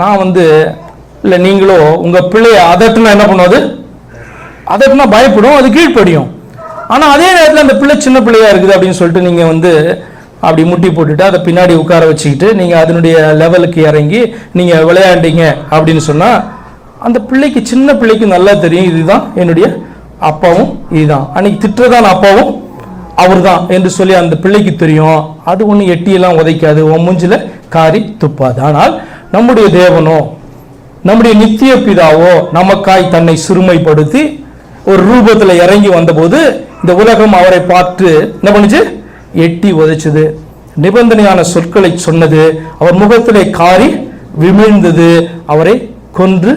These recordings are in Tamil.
நான் வந்து இல்லை நீங்களோ உங்கள் பிள்ளைய அதட்டுனா என்ன பண்ணுவது அதட்டுனா பயப்படும் அது கீழ்ப்படியும். ஆனால் அதே நேரத்தில் அந்த பிள்ளை சின்ன பிள்ளையா இருக்குது அப்படின்னு சொல்லிட்டு நீங்கள் வந்து அப்படி முட்டி போட்டுட்டு அதை பின்னாடி உட்கார வச்சுக்கிட்டு நீங்கள் அதனுடைய லெவலுக்கு இறங்கி நீங்கள் விளையாண்டீங்க அப்படின்னு சொன்னால் அந்த பிள்ளைக்கு சின்ன பிள்ளைக்கு நல்லா தெரியும் இதுதான் என்னுடைய அப்பாவும் இதுதான். அன்னைக்கு திட்டுறதான் அப்பாவும் அவர்தான் என்று சொல்லி அந்த பிள்ளைக்கு தெரியும். அது ஒன்றும் எட்டியெல்லாம் உதைக்காது உன் மூஞ்சில காரி துப்பாது. ஆனால் நம்முடைய தேவனோ நம்முடைய நித்திய பிதாவோ நமக்காய் தன்னை சிறுமைப்படுத்தி ஒரு ரூபத்தில் இறங்கி வந்தபோது இந்த உலகம் அவரை பார்த்து என்ன பண்ணுச்சு? எட்டி உதைச்சது. நிபந்தனையான சொற்களை சொன்னது அவர் முகத்திலே காரி விமிழ்ந்தது அவரை கொன்று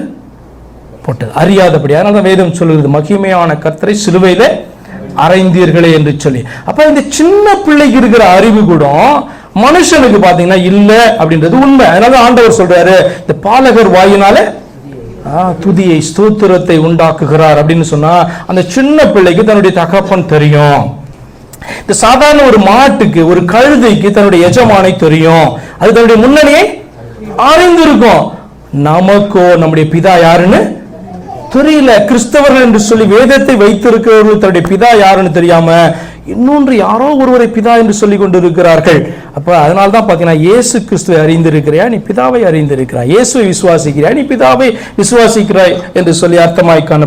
போட்டது. அறியாதபடி. அதனால தான் வேதம் சொல்லுகிறது மகிமையான கர்த்தரை சிலுவையில் அறைந்தீர்களே என்று சொல்லி. அப்போ இந்த சின்ன பிள்ளைக்கு இருக்கிற அறிவு கூட மனுஷனுக்கு பார்த்தீங்கன்னா இல்லை அப்படின்றது உண்மை. அதனால ஆண்டவர் சொல்றாரு இந்த பாலகர் வாயினால துதியை ஸ்தோத்திரத்தை உண்டாக்குகிறார் அப்படின்னு சொன்னா அந்த சின்ன பிள்ளைக்கு தன்னுடைய தகப்பன் தெரியும். இந்த சாதாரண ஒரு மாட்டுக்கு ஒரு கழுதைக்கு தன்னுடைய எஜமானை தெரியும். அது தன்னுடைய முன்னணியை அறிந்திருக்கும். நமக்கோ நம்முடைய பிதா யாருன்னு தெரியல. கிறிஸ்தவர்கள் என்று சொல்லி வேதத்தை வைத்திருக்கிறவர்கள் தன்னுடைய பிதா யாருன்னு தெரியாம இன்னொன்று யாரோ ஒருவரை பிதா என்று சொல்லி கொண்டிருக்கிறார்கள் அப்ப அதனால தான் பார்த்தீங்கன்னா இயேசு கிறிஸ்துவை அறிந்திருக்கிறியா? நீ பிதாவை அறிந்திருக்கிறாய். இயேசுவை விசுவாசிக்கிறாய். நீ பிதாவை விசுவாசிக்கிறாய் என்று சொல்லி அர்த்தமாய் காண